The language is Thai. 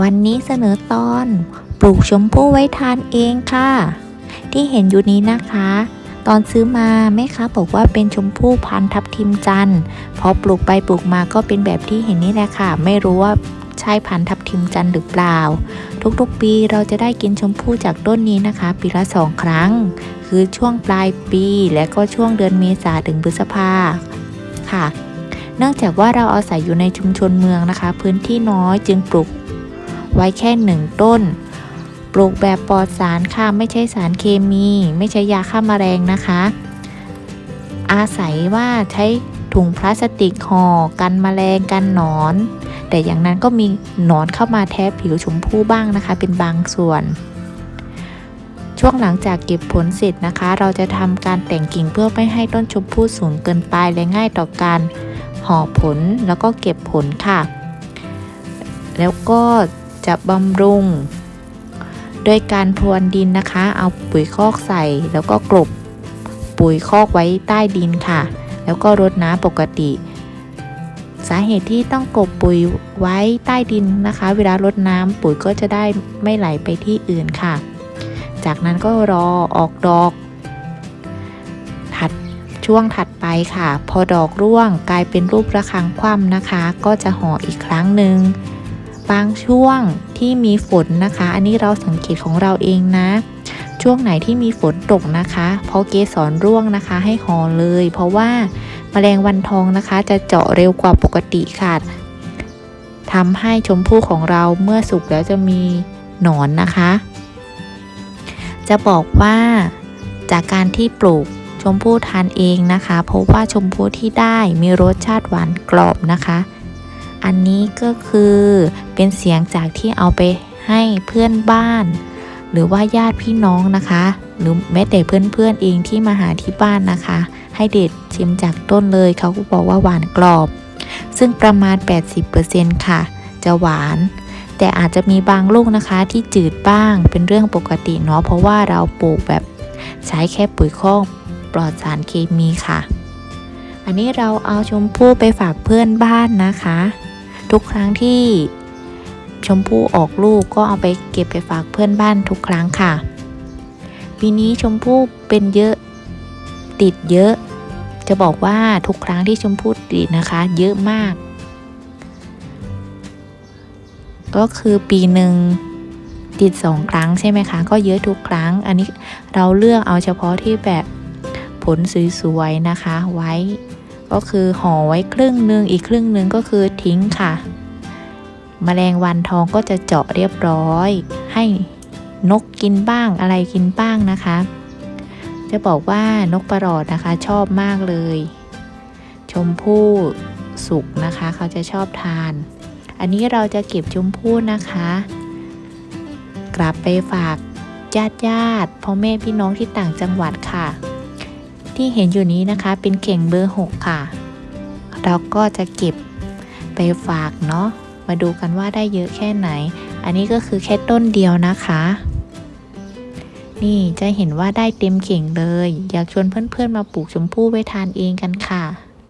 วันนี้เสนอตอนปลูกชมพู่ไว้ทานเองค่ะ ที่เห็นอยู่นี้นะคะ ตอนซื้อมาแม่ค้าบอกว่าเป็นชมพู่พันทับทิมจันทร์พอปลูกไปปลูกมาก็เป็นแบบที่เห็นนี่แหละค่ะ ไม่รู้ว่าใช่พันทับทิมจันทร์หรือเปล่า ทุกๆปีเราจะได้กินชมพู่จากต้นนี้นะคะ ปีละสองครั้ง คือช่วงปลายปีและก็ช่วงเดือนเมษาถึงพฤษภาค่ะ เนื่องจากว่าเราอาศัยอยู่ในชุมชนเมืองนะคะ พื้นที่น้อยจึงปลูก ไว้แค่หนึ่งต้น ปลูกแบบปลอดสารค่ะไม่ใช่สารเคมี ไม่ใช่ยาฆ่าแมลงนะคะ อาศัยว่าใช้ถุงพลาสติกห่อกันแมลงกันหนอน แต่อย่างนั้นก็มีหนอนเข้ามาแทบผิวชมพู่บ้างนะคะ เป็นบางส่วน ช่วงหลังจากเก็บผลเสร็จนะคะ เราจะทำการแต่งกิ่งเพื่อไม่ให้ต้นชมพู่สูงเกินไปและง่ายต่อการห่อผลแล้วก็เก็บผลค่ะ แล้วก็ จะบำรุง โดยการพรวนดินนะคะ เอาปุ๋ยคอกใส่แล้วก็กลบปุ๋ยคอกไว้ใต้ดินค่ะ แล้วก็รดน้ำปกติ สาเหตุที่ต้องกลบปุ๋ยไว้ใต้ดินนะคะ เวลารดน้ำปุ๋ยก็จะได้ไม่ไหลไปที่อื่นค่ะ จากนั้นก็รอออกดอกถัดช่วงถัดไปค่ะ พอดอกร่วงกลายเป็นรูประฆังคว่ำนะคะ ก็จะห่ออีกครั้งหนึ่ง บางช่วงที่มีฝนนะคะ อันนี้เราสังเกตของเราเองนะ ช่วงไหนที่มีฝนตกนะคะพราะเกสรร่วงนะคะ ให้ห่อเลย เพราะว่าแมลงวันทองนะคะ จะเจาะเร็วกว่าปกติค่ะทำให้ชมพู่ของเราเมื่อสุกแล้วจะมีหนอนนะคะ จะบอกว่าจากการที่ปลูกชมพู่ทานเองนะคะ พบว่าชมพู่ที่ได้มีรสชาติหวานกรอบนะคะ อันนี้ก็คือเป็นเสียงจากที่เอาไปให้เพื่อนบ้าน หรือว่าญาติพี่น้องนะคะ หรือแม้แต่เพื่อนๆเองที่มาหาที่บ้านนะคะ ให้เด็ดชิมจากต้นเลยเขาก็บอกว่าหวานกรอบ ซึ่งประมาณ 80%ค่ะ จะหวาน แต่อาจจะมีบางลูกนะคะที่จืดบ้างเป็นเรื่องปกติเนาะเพราะว่าเราปลูกแบบใช้แค่ปุ๋ยคอกปลอดสารเคมีค่ะ อันนี้เราเอาชมพู่ไปฝากเพื่อนบ้านนะคะ ทุกครั้งที่ชมพู่ออกลูกก็เอาไปเก็บไปฝากเพื่อนบ้านทุกครั้งค่ะ ปีนี้ชมพู่เป็นเยอะติดเยอะ จะบอกว่าทุกครั้งที่ชมพู่ติดนะคะ เยอะมาก ก็คือปีหนึ่งติดสองครั้งใช่ไหมคะ ก็เยอะทุกครั้ง อันนี้เราเลือกเอาเฉพาะที่แบบผลสวยๆนะคะไว้ ก็คือห่อไว้ครึ่งหนึ่งอีกครึ่งหนึ่งก็คือทิ้งค่ะแมลงวันทองก็จะเจาะเรียบร้อย ให้นกกินบ้างอะไรกินบ้างนะคะ จะบอกว่านกประหลอดนะคะชอบมากเลย ชมพู่สุกนะคะ เขาจะชอบทาน อันนี้เราจะเก็บชมพู่นะคะ กลับไปฝากญาติญาติพ่อแม่พี่น้องที่ต่างจังหวัดค่ะ ที่เห็นอยู่นี้นะคะ เป็นเข่งเบอร์ 6 ค่ะ เราก็จะเก็บไปฝากเนาะมาดูกันว่าได้เยอะแค่ไหน อันนี้ก็คือแค่ต้นเดียวนะคะ นี่จะเห็นว่าได้เต็มเข่งเลย อยากชวนเพื่อนๆมาปลูกชมพู่ไว้ทานเองกันค่ะ